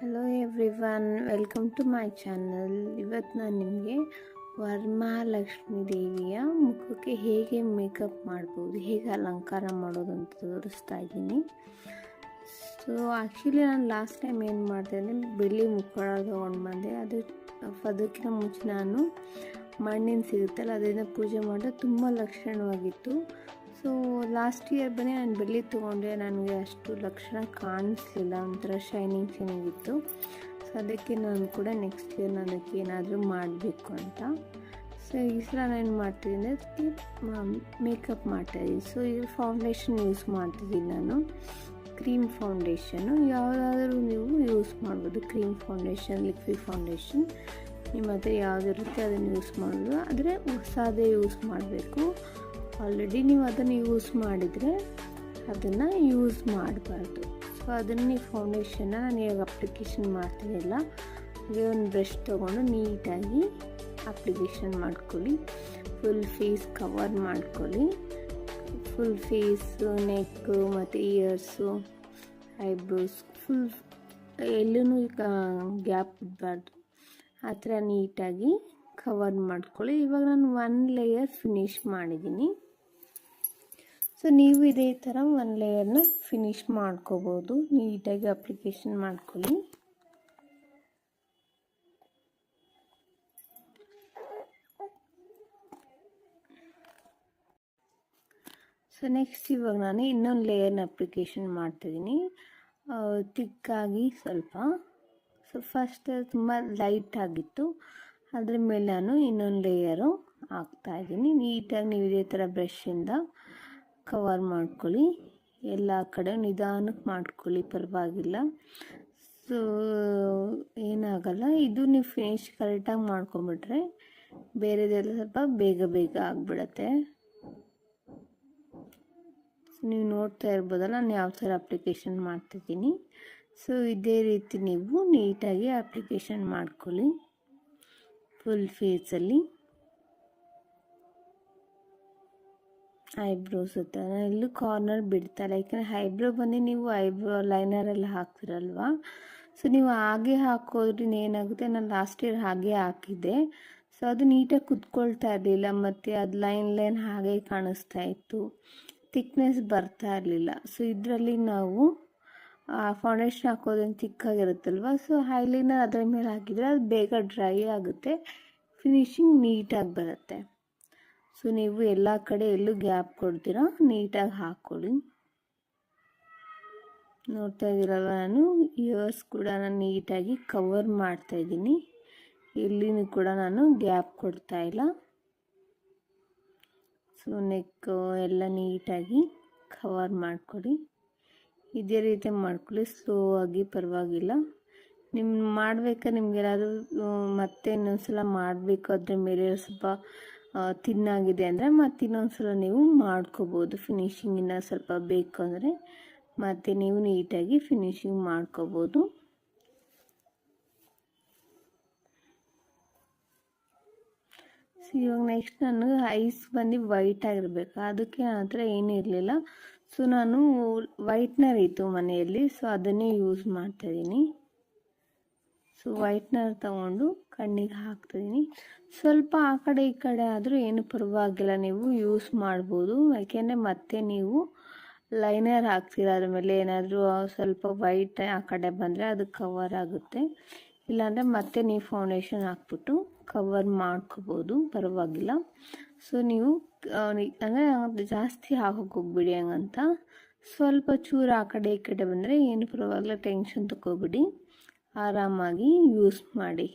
Hello everyone welcome to my channel ಇವತ್ತು ನಾನು ನಿಮಗೆ ವರಮಹಾಲಕ್ಷ್ಮಿ ದೇವಿಯ ಮುಖಕ್ಕೆ ಹೇಗೆ ಮೇಕಪ್ ಮಾಡ್ಬೋದು, ಹೇಗೆ ಅಲಂಕಾರ ಮಾಡೋದು ಅಂತ ತೋರಿಸ್ತಾ ಇದ್ದೀನಿ. ಸೊ ಆ್ಯಕ್ಚುಲಿ ನಾನು ಲಾಸ್ಟ್ ಟೈಮ್ ಏನು ಮಾಡಿದೆ ಅಂದರೆ ಬೆಳ್ಳಿ ಮುಖವಾಡ ತೊಗೊಂಡು ಬಂದೆ. ಅದು ಅದಕ್ಕಿಂತ ಮುಂಚೆ ನಾನು ಮಣ್ಣಿನ ಸಿಗುತ್ತಲ್ಲ, ಅದರಿಂದ ಪೂಜೆ ಮಾಡಿದ್ರೆ ತುಂಬ ಲಕ್ಷಣವಾಗಿತ್ತು. ಸೊ ಲಾಸ್ಟ್ ಇಯರ್ ಬನ್ನಿ, ನಾನು ಬೆಳ್ಳಿ ತೊಗೊಂಡೆ. ನನಗೆ ಅಷ್ಟು ಲಕ್ಷಣ ಕಾಣಿಸ್ಲಿಲ್ಲ. ಒಂಥರ ಶೈನಿಂಗ್ ಚೆನ್ನಾಗಿತ್ತು. ಸೊ ಅದಕ್ಕೆ ನಾನು ಕೂಡ ನೆಕ್ಸ್ಟ್ ಇಯರ್ ಅದಕ್ಕೆ ಏನಾದರೂ ಮಾಡಬೇಕು ಅಂತ. ಸೊ ಈ ಸಲ ನಾನು ಏನು ಮಾಡ್ತಿದ್ದೀನಿ ಅದಕ್ಕೆ ಮೇಕಪ್ ಮಾಡ್ತಾಯಿದ್ದೀನಿ. ಸೊ ಇದು ಫೌಂಡೇಶನ್ ಯೂಸ್ ಮಾಡ್ತಿದ್ದೀನಿ ನಾನು. ಕ್ರೀಮ್ ಫೌಂಡೇಶನ್ನು ಯಾವುದಾದ್ರೂ ನೀವು ಯೂಸ್ ಮಾಡ್ಬೋದು. ಕ್ರೀಮ್ ಫೌಂಡೇಶನ್ ಲಿಕ್ವಿಡ್ ಫೌಂಡೇಶನ್ ನಿಮ್ಮ ಹತ್ರ ಯಾವುದಿರುತ್ತೆ ಅದನ್ನು ಯೂಸ್ ಮಾಡ್ಬೋದು. ಆದರೆ ಹೊಸದೇ ಯೂಸ್ ಮಾಡಬೇಕು. ಆಲ್ರೆಡಿ ನೀವು ಅದನ್ನು ಯೂಸ್ ಮಾಡಿದರೆ ಅದನ್ನು ಯೂಸ್ ಮಾಡಬಾರ್ದು. ಸೊ ಅದನ್ನು ನೀವು ಫೌಂಡೇಶನ್ನ ನಾನು ಇವಾಗ ಅಪ್ಲಿಕೇಶನ್ ಮಾಡ್ತಿದ್ದಿಲ್ಲ ಹಾಗೆ ಒಂದು ಬ್ರಷ್ ತೊಗೊಂಡು ನೀಟಾಗಿ ಅಪ್ಲಿಕೇಶನ್ ಮಾಡ್ಕೊಳ್ಳಿ. ಫುಲ್ ಫೇಸ್ ಕವರ್ ಮಾಡ್ಕೊಳ್ಳಿ. ಫುಲ್ ಫೇಸು ನೆಕ್ಕು ಮತ್ತು ಇಯರ್ಸು ಐಬ್ರೋಸ್ ಫುಲ್ ಎಲ್ಲೂ ಗ್ಯಾಪ್ ಇರಬಾರ್ದು ಆ ಥರ ನೀಟಾಗಿ ಕವರ್ ಮಾಡ್ಕೊಳ್ಳಿ. ಇವಾಗ ನಾನು ಒನ್ ಲೇಯರ್ ಫಿನಿಶ್ ಮಾಡಿದ್ದೀನಿ. ಸೊ ನೀವು ಇದೇ ಥರ ಒಂದು ಲೇಯರ್ನ ಫಿನಿಶ್ ಮಾಡ್ಕೋಬೋದು. ನೀಟಾಗಿ ಅಪ್ಲಿಕೇಶನ್ ಮಾಡ್ಕೊಳ್ಳಿ. ಸೊ ನೆಕ್ಸ್ಟ್ ಇವಾಗ ನಾನು ಇನ್ನೊಂದು ಲೇಯರ್ನ ಅಪ್ಲಿಕೇಶನ್ ಮಾಡ್ತಿದ್ದೀನಿ. ತಿಕ್ಕಾಗಿ ಸ್ವಲ್ಪ. ಸೊ ಫಸ್ಟ್ ತುಂಬ ಲೈಟ್ ಆಗಿತ್ತು. ಅದ್ರ ಮೇಲೆ ನಾನು ಇನ್ನೊಂದು ಲೇಯರು ಹಾಕ್ತಾಯಿದ್ದೀನಿ ನೀಟಾಗಿ ನೀವು ಇದೇ ಥರ ಬ್ರಷಿಂದ ಕವರ್ ಮಾಡ್ಕೊಳ್ಳಿ. ಎಲ್ಲ ಕಡೆ ನಿಧಾನಕ್ಕೆ ಮಾಡ್ಕೊಳ್ಳಿ, ಪರವಾಗಿಲ್ಲ. ಸೊ ಏನಾಗಲ್ಲ. ಇದು ನೀವು ಫಿನಿಶ್ ಕರೆಕ್ಟಾಗಿ ಮಾಡ್ಕೊಂಬಿಟ್ರೆ ಬೇರೆದೆಲ್ಲ ಸ್ವಲ್ಪ ಬೇಗ ಬೇಗ ಆಗಿಬಿಡತ್ತೆ. ನೀವು ನೋಡ್ತಾ ಇರ್ಬೋದಲ್ಲ, ನಾನು ಯಾವ ಥರ ಅಪ್ಲಿಕೇಶನ್ ಮಾಡ್ತಿದ್ದೀನಿ. ಸೊ ಇದೇ ರೀತಿ ನೀವು ನೀಟಾಗಿ ಅಪ್ಲಿಕೇಶನ್ ಮಾಡ್ಕೊಳ್ಳಿ. ಫುಲ್ ಫೇಸಲ್ಲಿ ಐಬ್ರೋಸ್ ಹತ್ರ ಎಲ್ಲೂ ಕಾರ್ನರ್ ಬಿಡ್ತಾರೆ. ಯಾಕಂದರೆ ಐಬ್ರೋ ಬಂದು ನೀವು ಐಬ್ರೋ ಲೈನರೆಲ್ಲ ಹಾಕ್ತಿರಲ್ವ? ಸೊ ನೀವು ಹಾಗೆ ಹಾಕೋದ್ರಿಂದ ಏನಾಗುತ್ತೆ? ನಾನು ಲಾಸ್ಟ್ ಇಯರ್ ಹಾಗೆ ಹಾಕಿದ್ದೆ. ಸೊ ಅದು ನೀಟಾಗಿ ಕುತ್ಕೊಳ್ತಾ ಇರಲಿಲ್ಲ. ಮತ್ತು ಅದು ಲೈನ್ ಲೈನ್ ಹಾಗೆ ಕಾಣಿಸ್ತಾ ಇತ್ತು. ತಿಕ್ನೆಸ್ ಬರ್ತಾ ಇರಲಿಲ್ಲ. ಸೊ ಇದರಲ್ಲಿ ನಾವು ಫೌಂಡೇಶನ್ ಹಾಕೋದ್ರಿಂದ ತಿಕ್ಕಾಗಿರುತ್ತಲ್ವ ಸೊ ಹೈಲೈನರ್ ಅದರ ಮೇಲೆ ಹಾಕಿದರೆ ಅದು ಬೇಗ ಡ್ರೈ ಆಗುತ್ತೆ. ಫಿನಿಶಿಂಗ್ ನೀಟಾಗಿ ಬರುತ್ತೆ. ಸೊ ನೀವು ಎಲ್ಲ ಕಡೆ ಎಲ್ಲೂ ಗ್ಯಾಪ್ ಕೊಡ್ತೀರಾ? ನೀಟಾಗಿ ಹಾಕ್ಕೊಳ್ಳಿ. ನೋಡ್ತಾ ಇದ್ದೀರಲ್ಲ ನಾನು? ಇಯರ್ಸ್ ಕೂಡ ನಾನು ನೀಟಾಗಿ ಕವರ್ ಮಾಡ್ತಾಯಿದ್ದೀನಿ ಎಲ್ಲಿನೂ ಕೂಡ ನಾನು ಗ್ಯಾಪ್ ಕೊಡ್ತಾ ಇಲ್ಲ. ಸೊ ನೆಕ್ ಎಲ್ಲ ನೀಟಾಗಿ ಕವರ್ ಮಾಡಿಕೊಡಿ ಇದೇ ರೀತಿ ಮಾಡ್ಕೊಳ್ಳಿ. ಸ್ಲೋ ಆಗಿ ಪರವಾಗಿಲ್ಲ. ನಿಮ್ಮ ಮಾಡ್ಬೇಕಾದ್ರೆ ಏನಾದರೂ ಮತ್ತೆ ಇನ್ನೊಂದ್ಸಲ ಮಾಡಬೇಕು ಅದ್ರ ಮೇಲೆ ಸ್ವಲ್ಪ ತಿನ್ನಾಗಿದೆ ಅಂದರೆ ಮತ್ತೆ ಇನ್ನೊಂದ್ಸಲ ನೀವು ಮಾಡ್ಕೋಬೋದು. ಇನ್ನು ಸ್ವಲ್ಪ ಬೇಕು ಅಂದರೆ ಮತ್ತೆ ನೀವು ನೀಟಾಗಿ ಫಿನಿಶಿಂಗ್ ಮಾಡ್ಕೋಬೋದು. ಸೊ ಇವಾಗ ನೆಕ್ಸ್ಟ್ ನಾನು ಐಸ್ ಬಂದು ವೈಟ್ ಆಗಿರಬೇಕು. ಅದಕ್ಕೆ ಹತ್ರ ಏನೂ ಇರಲಿಲ್ಲ. ಸೊ ನಾನು ವೈಟ್ನರ್ ಇತ್ತು ಮನೆಯಲ್ಲಿ. ಸೊ ಅದನ್ನೇ ಯೂಸ್ ಮಾಡ್ತಾಯಿದ್ದೀನಿ ಸೊ ವೈಟ್ನರ್ ತಗೊಂಡು ಕಣ್ಣಿಗೆ ಹಾಕ್ತಿದ್ದೀನಿ. ಸ್ವಲ್ಪ ಆ ಕಡೆ ಈ ಕಡೆ ಆದರೂ ಏನು ಪರವಾಗಿಲ್ಲ. ನೀವು ಯೂಸ್ ಮಾಡ್ಬೋದು. ಯಾಕೆಂದರೆ ಮತ್ತೆ ನೀವು ಲೈನರ್ ಹಾಕ್ತೀರ? ಅದ್ರ ಮೇಲೆ ಏನಾದರೂ ಸ್ವಲ್ಪ ವೈಟ್ ಆ ಕಡೆ ಬಂದರೆ ಅದು ಕವರ್ ಆಗುತ್ತೆ. ಇಲ್ಲಾಂದರೆ ಮತ್ತೆ ನೀವು ಫೌಂಡೇಶನ್ ಹಾಕ್ಬಿಟ್ಟು ಕವರ್ ಮಾಡ್ಕೋಬೋದು. ಪರವಾಗಿಲ್ಲ. ಸೊ ನೀವು ಅಂದರೆ ಜಾಸ್ತಿ ಹಾಕೋಕೆ ಹೋಗ್ಬಿಡಿ ಹಂಗಂತ. ಸ್ವಲ್ಪ ಚೂರು ಆ ಕಡೆ ಈ ಕಡೆ ಬಂದರೆ ಏನು ಪರವಾಗಿಲ್ಲ. ಟೆನ್ಷನ್ ತಗೋಬಿಡಿ ಆರಾಮಾಗಿ ಯೂಸ್ ಮಾಡಿ.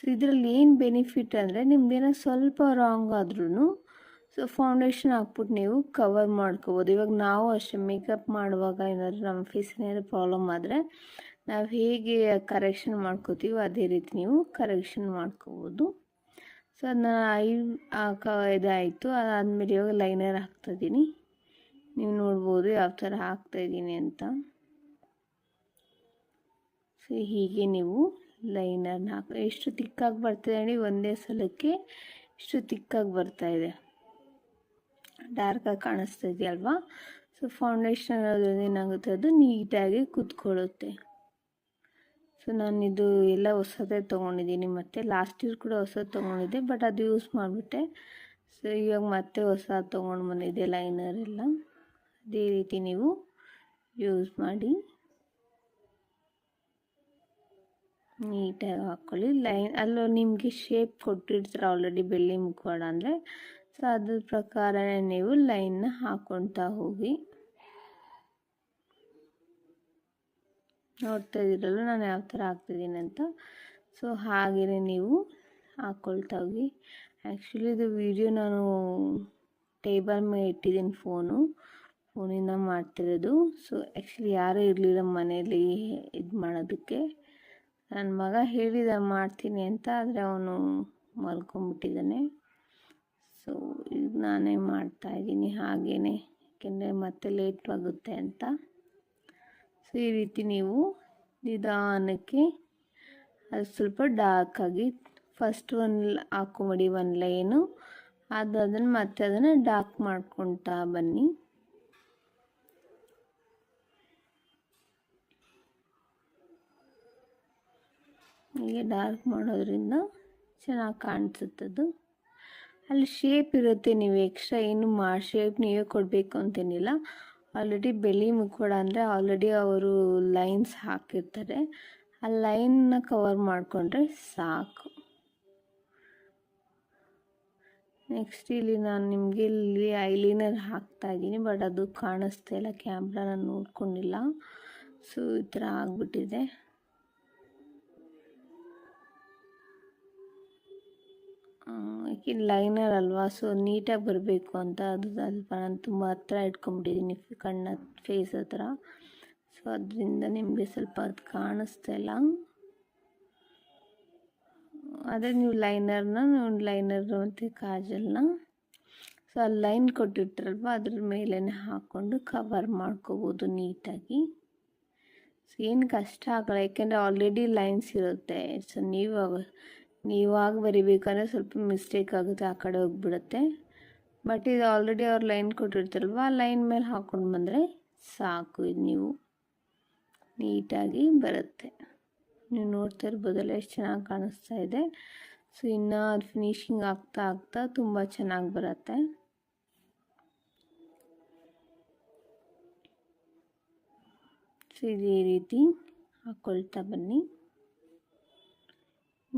ಸೊ ಇದರಲ್ಲಿ ಏನು ಬೆನಿಫಿಟ್ ಅಂದರೆ ನಿಮ್ದೇನೋ ಸ್ವಲ್ಪ ರಾಂಗ್ ಆದ್ರೂ ಸೊ ಫೌಂಡೇಶನ್ ಹಾಕ್ಬಿಟ್ಟು ನೀವು ಕವರ್ ಮಾಡ್ಕೋಬೋದು. ಇವಾಗ ನಾವು ಅಷ್ಟೇ ಮೇಕಪ್ ಮಾಡುವಾಗ ಏನಾದರೂ ನಮ್ಮ ಫೇಸಿನ ಏನಾದರೂ ಪ್ರಾಬ್ಲಮ್ ಆದರೆ ನಾವು ಹೇಗೆ ಕರೆಕ್ಷನ್ ಮಾಡ್ಕೋತೀವೋ ಅದೇ ರೀತಿ ನೀವು ಕರೆಕ್ಷನ್ ಮಾಡ್ಕೋಬೋದು. ಸೊ ಅದನ್ನ ಐ ಕ, ಇದಾಯಿತು. ಅದಾದಮೇಲೆ ಇವಾಗ ಲೈನರ್ ಹಾಕ್ತಾಯಿದ್ದೀನಿ ನೀವು ನೋಡ್ಬೋದು ಯಾವ ಥರ ಹಾಕ್ತಾಯಿದ್ದೀನಿ ಅಂತ. ಸೊ ಹೀಗೆ ನೀವು ಲೈನರ್ನ ಹಾಕಿ. ಎಷ್ಟು ತಿಕ್ಕಾಗಿ ಬರ್ತಿದೆ ಹೇಳಿ ಒಂದೇ ಸಲಕ್ಕೆ ಇಷ್ಟು ತಿಕ್ಕಾಗಿ ಬರ್ತಾಯಿದೆ ಡಾರ್ಕಾಗಿ ಕಾಣಿಸ್ತಾ ಇದೆಯಲ್ವಾ? ಸೊ ಫೌಂಡೇಶನ್ ಅನ್ನೋದ್ರಿಂದ ಏನಾಗುತ್ತೆ? ಅದು ನೀಟಾಗಿ ಕೂತ್ಕೊಳ್ಳುತ್ತೆ. ಸೊ ನಾನಿದು ಎಲ್ಲ ಹೊಸದೇ ತೊಗೊಂಡಿದ್ದೀನಿ. ಮತ್ತು ಲಾಸ್ಟ್ ಇಯರ್ ಕೂಡ ಹೊಸದು ತೊಗೊಂಡಿದ್ದೆ ಬಟ್ ಅದು ಯೂಸ್ ಮಾಡಿಬಿಟ್ಟೆ. ಸೊ ಇವಾಗ ಮತ್ತೆ ಹೊಸ ತೊಗೊಂಡು ಬಂದಿದ್ದೆ ಲೈನರ್ ಎಲ್ಲ. ಅದೇ ರೀತಿ ನೀವು ಯೂಸ್ ಮಾಡಿ. ನೀಟಾಗಿ ಹಾಕ್ಕೊಳ್ಳಿ. ಲೈನ್ ಅಲ್ಲೂ ನಿಮಗೆ ಶೇಪ್ ಕೊಟ್ಟಿರ್ತಾರೆ ಆಲ್ರೆಡಿ ಬೆಳ್ಳಿ ಮುಖವಾಡ ಅಂದರೆ. ಸೊ ಅದ್ರ ಪ್ರಕಾರನೇ ನೀವು ಲೈನ್ನ ಹಾಕ್ಕೊಳ್ತಾ ಹೋಗಿ. ನೋಡ್ತಾ ಇದ್ದೀರಲ್ಲ ನಾನು ಯಾವ ಥರ ಹಾಕ್ತಿದ್ದೀನಿ ಅಂತ. ಸೊ ಹಾಗೆಯೇ ನೀವು ಹಾಕ್ಕೊಳ್ತಾ ಹೋಗಿ. ಆ್ಯಕ್ಚುಲಿ ಇದು ವಿಡಿಯೋ ನಾನು ಟೇಬಲ್ ಮೇಲೆ ಇಟ್ಟಿದ್ದೀನಿ ಫೋನು ಫೋನಿಂದ ಮಾಡ್ತಿರೋದು. ಸೊ ಆ್ಯಕ್ಚುಲಿ ಯಾರೂ ಇರಲಿಲ್ಲ ಮನೆಯಲ್ಲಿ ಇದು ಮಾಡೋದಕ್ಕೆ. ನನ್ನ ಮಗ ಹೇಳಿದ ಮಾಡ್ತೀನಿ ಅಂತ, ಆದರೆ ಅವನು ಮಲ್ಕೊಂಬಿಟ್ಟಿದ್ದಾನೆ ಸೊ ಈಗ ನಾನೇ ಮಾಡ್ತಾಯಿದ್ದೀನಿ ಹಾಗೇ ಯಾಕೆಂದರೆ ಮತ್ತೆ ಲೇಟ್ ಆಗುತ್ತೆ ಅಂತ. ಸೊ ಈ ರೀತಿ ನೀವು ನಿಧಾನಕ್ಕೆ ಅದು ಸ್ವಲ್ಪ ಡಾರ್ಕಾಗಿ ಫಸ್ಟ್ ಒಂದು ಹಾಕೊಂಬಿಡಿ ಒಂದು ಲೈನು ಅದು ಅದನ್ನು ಮತ್ತೆ ಅದನ್ನು ಡಾರ್ಕ್ ಮಾಡ್ಕೊತಾ ಬನ್ನಿ. ಹೀಗೆ ಡಾರ್ಕ್ ಮಾಡೋದ್ರಿಂದ ಚೆನ್ನಾಗಿ ಕಾಣಿಸುತ್ತದು. ಅಲ್ಲಿ ಶೇಪ್ ಇರುತ್ತೆ ನೀವು ಎಕ್ಸ್ಟ್ರಾ ಏನು ಮಾ ಶೇಪ್ ನೀವೇ ಕೊಡಬೇಕು ಅಂತೇನಿಲ್ಲ. ಆಲ್ರೆಡಿ ಬೆಳಿ ಮುಖವಾಡ ಅಂದರೆ ಆಲ್ರೆಡಿ ಅವರು ಲೈನ್ಸ್ ಹಾಕಿರ್ತಾರೆ. ಆ ಲೈನ್ನ ಕವರ್ ಮಾಡಿಕೊಂಡ್ರೆ ಸಾಕು. ನೆಕ್ಸ್ಟ್ ಇಲ್ಲಿ ನಾನು ನಿಮಗೆ ಇಲ್ಲಿ ಐಲೈನರ್ ಹಾಕ್ತಾ ಇದ್ದೀನಿ ಬಟ್ ಅದು ಕಾಣಿಸ್ತಾ ಇಲ್ಲ ಕ್ಯಾಮ್ರಾ ನಾನು ನೋಡ್ಕೊಂಡಿಲ್ಲ. ಸೊ ಈ ಥರ ಆಗಿಬಿಟ್ಟಿದೆ. ಯಾಕೆ ಲೈನರ್ ಅಲ್ವಾ? ಸೊ ನೀಟಾಗಿ ಬರಬೇಕು ಅಂತ ಅದು ಸ್ವಲ್ಪ ನಾನು ತುಂಬ ಹತ್ರ ಇಟ್ಕೊಂಬಿಟ್ಟಿದ್ದೀನಿ ಕಣ್ಣ ಫೇಸ್ ಹತ್ರ. ಸೊ ಅದರಿಂದ ನಿಮಗೆ ಸ್ವಲ್ಪ ಅದು ಕಾಣಿಸ್ತಾ ಇಲ್ಲ. ಅದೇ ನೀವು ಲೈನರ್ನ ಲೈನರ್ ಮತ್ತು ಕಾಜಲ್ನ. ಸೊ ಆ ಲೈನ್ ಕೊಟ್ಟಿರ್ತಾರಲ್ವ, ಅದ್ರ ಮೇಲೇ ಹಾಕ್ಕೊಂಡು ಕವರ್ ಮಾಡ್ಕೋಬೋದು ನೀಟಾಗಿ ಸೊ ಏನು ಕಷ್ಟ ಆಗಲ್ಲ, ಯಾಕೆಂದರೆ ಆಲ್ರೆಡಿ ಲೈನ್ಸ್ ಇರುತ್ತೆ. ಸೊ ನೀವು ನೀವಾಗ ಬರಿಬೇಕಾದ್ರೆ ಸ್ವಲ್ಪ ಮಿಸ್ಟೇಕ್ ಆಗುತ್ತೆ, ಆ ಕಡೆ ಹೋಗ್ಬಿಡುತ್ತೆ. ಬಟ್ ಇದು ಆಲ್ರೆಡಿ ಅವ್ರು ಲೈನ್ ಕೊಟ್ಟಿರ್ತಾರಲ್ವ, ಆ ಲೈನ್ ಮೇಲೆ ಹಾಕ್ಕೊಂಡು ಬಂದರೆ ಸಾಕು ಇದು ನೀವು. ನೀಟಾಗಿ ಬರುತ್ತೆ. ನೀವು ನೋಡ್ತಾ ಇರ್ಬೋದಲ್ಲ, ಎಷ್ಟು ಚೆನ್ನಾಗಿ ಕಾಣಿಸ್ತಾ ಇದೆ. ಸೊ ಇನ್ನೂ ಅದು ಫಿನಿಶಿಂಗ್ ಆಗ್ತಾ ಆಗ್ತಾ ತುಂಬ ಚೆನ್ನಾಗಿ ಬರುತ್ತೆ. ಸೊ ಇದೇ ರೀತಿ ಹಾಕ್ಕೊಳ್ತಾ ಬನ್ನಿ.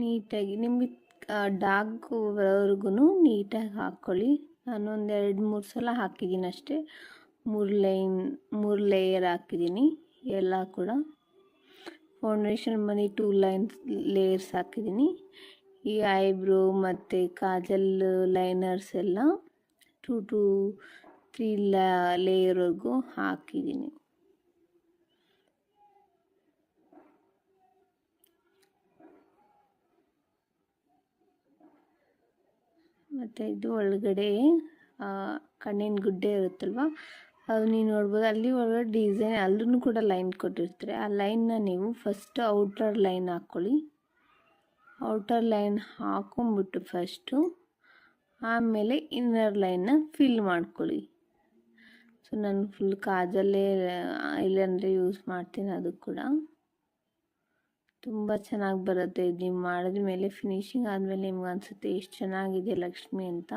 ನೀಟಾಗಿ ನಿಮಗೆ ಡಾಗ್ ಬರೋವರೆಗೂ ನೀಟಾಗಿ ಹಾಕ್ಕೊಳ್ಳಿ. ನಾನು ಒಂದು ಎರಡು ಮೂರು ಸಲ ಹಾಕಿದ್ದೀನಿ ಅಷ್ಟೇ. ಮೂರು ಲೈನ್ ಮೂರು ಲೇಯರ್ ಹಾಕಿದ್ದೀನಿ, ಎಲ್ಲ ಕೂಡ. ಫೌಂಡೇಶನ್ ಮನಿ ಟೂ ಲೈನ್ಸ್ ಲೇಯರ್ಸ್ ಹಾಕಿದ್ದೀನಿ. ಈ ಐಬ್ರೋ ಮತ್ತು ಕಾಜಲ್ ಲೈನರ್ಸ್ ಎಲ್ಲ ಟೂ ಟೂ ತ್ರೀ ಲೇಯರ್ವರೆಗೂ ಹಾಕಿದ್ದೀನಿ. ಮತ್ತು ಇದು ಒಳಗಡೆ ಕಣ್ಣಿನ ಗುಡ್ಡೆ ಇರುತ್ತಲ್ವ? ಅದು ನೀವು ನೋಡ್ಬೋದು. ಅಲ್ಲಿ ಒಳಗಡೆ ಡಿಸೈನ್ ಅಲ್ಲೂ ಕೂಡ ಲೈನ್ ಕೊಟ್ಟಿರ್ತಾರೆ. ಆ ಲೈನ್ನ ನೀವು ಫಸ್ಟ್ ಔಟರ್ ಲೈನ್ ಹಾಕ್ಕೊಳ್ಳಿ ಔಟರ್ ಲೈನ್ ಹಾಕೊಂಬಿಟ್ಟು ಫಸ್ಟು ಆಮೇಲೆ ಇನ್ನರ್ ಲೈನ್ನ ಫಿಲ್ ಮಾಡ್ಕೊಳ್ಳಿ. ಸೊ ನಾನು ಫುಲ್ ಕಾಜಲ್ಲೇ ಇಲ್ಲಾಂದರೆ ಯೂಸ್ ಮಾಡ್ತೀನಿ ಅದು ಕೂಡ. ತುಂಬ ಚೆನ್ನಾಗಿ ಬರುತ್ತೆ. ನೀವು ಮಾಡಿದ ಮೇಲೆ ಫಿನಿಶಿಂಗ್ ಆದಮೇಲೆ ನಿಮ್ಗೆ ಅನಿಸುತ್ತೆ ಎಷ್ಟು ಚೆನ್ನಾಗಿದೆ ಲಕ್ಷ್ಮಿ ಅಂತ.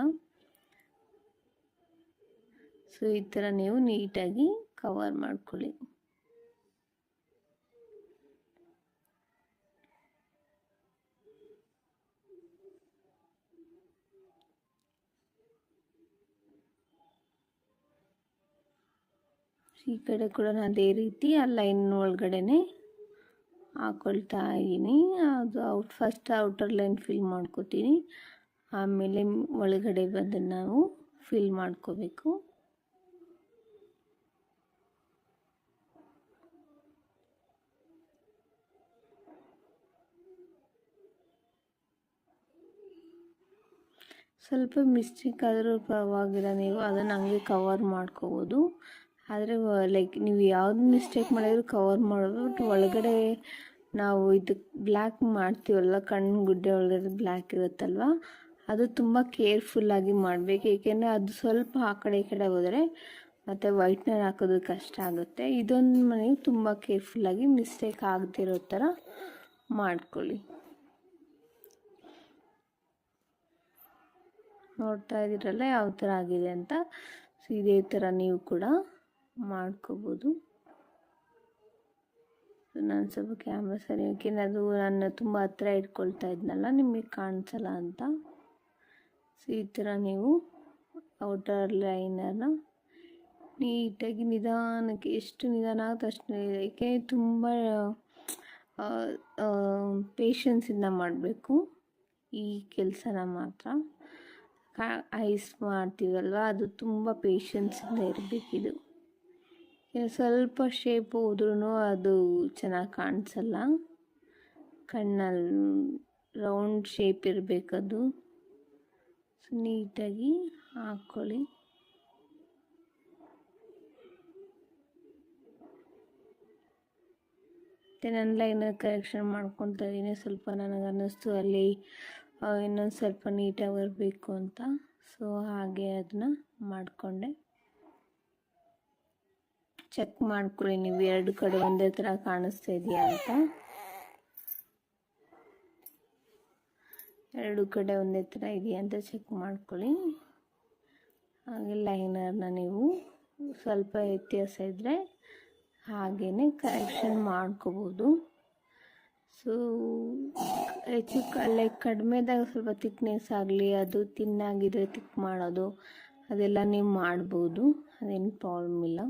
ಸೊ ಈ ಥರ ನೀವು ನೀಟಾಗಿ ಕವರ್ ಮಾಡ್ಕೊಳ್ಳಿ. ಈ ಕಡೆ ಕೂಡ ಅದೇ ರೀತಿ ಆ ಲೈನ್ ಒಳಗಡೆನೆ ಹಾಕ್ಕೊಳ್ತಾ ಇದ್ದೀನಿ. ಅದು out first outer line fill ಮಾಡ್ಕೋತೀನಿ. ಆಮೇಲೆ ಒಳಗಡೆ ಬಂದು ನಾವು ಫಿಲ್ ಮಾಡ್ಕೋಬೇಕು. ಸ್ವಲ್ಪ ಮಿಸ್ಟೇಕ್ ಆದರೂ ಪರವಾಗಿಲ್ಲ ನೀವು, ಅದನ್ನು ಹಂಗೆ ಕವರ್ ಮಾಡ್ಕೋಬೋದು. ಆದರೆ ಲೈಕ್ ನೀವು ಯಾವ್ದು ಮಿಸ್ಟೇಕ್ ಮಾಡಿದ್ರು ಕವರ್ ಮಾಡೋದು ಬಟ್ ಒಳಗಡೆ ನಾವು ಇದು ಬ್ಲ್ಯಾಕ್ ಮಾಡ್ತೀವಲ್ಲ, ಕಣ್ಣು ಗುಡ್ಡೆ ಒಳಗಡೆ ಬ್ಲ್ಯಾಕ್ ಇರುತ್ತಲ್ವ? ಅದು ತುಂಬ ಕೇರ್ಫುಲ್ಲಾಗಿ ಮಾಡಬೇಕು. ಏಕೆಂದರೆ ಅದು ಸ್ವಲ್ಪ ಆ ಕಡೆ ಈ ಕಡೆ ಹೋದರೆ ಮತ್ತು ವೈಟ್ನರ್ ಹಾಕೋದು ಕಷ್ಟ ಆಗುತ್ತೆ. ಇದೊಂದು ಮನೆಗೆ ತುಂಬ ಕೇರ್ಫುಲ್ಲಾಗಿ ಮಿಸ್ಟೇಕ್ ಆಗದಿರೋ ಥರ ಮಾಡ್ಕೊಳ್ಳಿ. ನೋಡ್ತಾ ಇದ್ದೀರಲ್ಲ, ಯಾವ ಥರ ಆಗಿದೆ ಅಂತ? ಸೊ ಇದೇ ಥರ ನೀವು ಕೂಡ ಮಾಡ್ಕೋಬೋದು. ನಾನು ಸ್ವಲ್ಪ ಕ್ಯಾಮ್ರಾ ಸರಿ ಯಾಕೆಂದರೆ ಅದು ನನ್ನ ತುಂಬ ಹತ್ತಿರ ಇಟ್ಕೊಳ್ತಾ ಇದ್ನಲ್ಲ, ನಿಮಗೆ ಕಾಣಿಸಲ್ಲ ಅಂತ. ಸೊ ಈ ಥರ ನೀವು ಔಟರ್ ಲೈನರ್ನ ನೀಟಾಗಿ ನಿಧಾನಕ್ಕೆ, ಎಷ್ಟು ನಿಧಾನ ಆಗುತ್ತೆ ಅಷ್ಟು, ಯಾಕೆ ತುಂಬ ಪೇಷನ್ಸಿಂದ ಮಾಡಬೇಕು. ಈ ಕೆಲಸನ ಮಾತ್ರ. ಐಸ್ ಮಾಡ್ತೀವಲ್ವ, ಅದು ತುಂಬ ಪೇಷನ್ಸಿಂದ ಇರಬೇಕಿದು. ಸ್ವಲ್ಪ ಶೇಪ್ ಹೋದ್ರೂ ಅದು ಚೆನ್ನಾಗಿ ಕಾಣಿಸಲ್ಲ. ಕಣ್ಣಲ್ಲಿ ರೌಂಡ್ ಶೇಪ್ ಇರಬೇಕದು ನೀಟಾಗಿ ಹಾಕ್ಕೊಳ್ಳಿ ಮತ್ತು ನನ್ನ ಲೈನಲ್ಲಿ ಕರೆಕ್ಷನ್ ಮಾಡ್ಕೊತಾ ಇದ್ದೀನಿ. ಸ್ವಲ್ಪ ನನಗೆ ಅನ್ನಿಸ್ತು ಅಲ್ಲಿ ಇನ್ನೊಂದು ಸ್ವಲ್ಪ ನೀಟಾಗಿ ಬರಬೇಕು ಅಂತ. ಸೊ ಹಾಗೆ ಅದನ್ನ ಮಾಡಿಕೊಂಡೆ. ಚೆಕ್ ಮಾಡ್ಕೊಳ್ಳಿ, ನೀವು ಎರಡು ಕಡೆ ಒಂದೇ ಥರ ಕಾಣಿಸ್ತಾ ಇದೆಯಾ ಅಂತ. ಎರಡು ಕಡೆ ಒಂದೇ ಥರ ಇದೆಯಾ ಅಂತ ಚೆಕ್ ಮಾಡ್ಕೊಳ್ಳಿ. ಹಾಗೆ ಲೈನರ್ನ ನೀವು ಸ್ವಲ್ಪ ವ್ಯತ್ಯಾಸ ಇದ್ದರೆ ಹಾಗೇ ಕರೆಕ್ಷನ್ ಮಾಡ್ಕೋಬೋದು. ಸೊ ಹೆಚ್ಚು ಲೈಕ್ ಕಡಿಮೆದಾಗ ಸ್ವಲ್ಪ ತಿಕ್ನೆಸ್ ಆಗಲಿ, ಅದು ತಿನ್ನಾಗಿದ್ರೆ ತಿಕ್ ಮಾಡೋದು, ಅದೆಲ್ಲ ನೀವು ಮಾಡ್ಬೋದು. ಅದೇನು ಪ್ರಾಬ್ಲಮ್ ಇಲ್ಲ.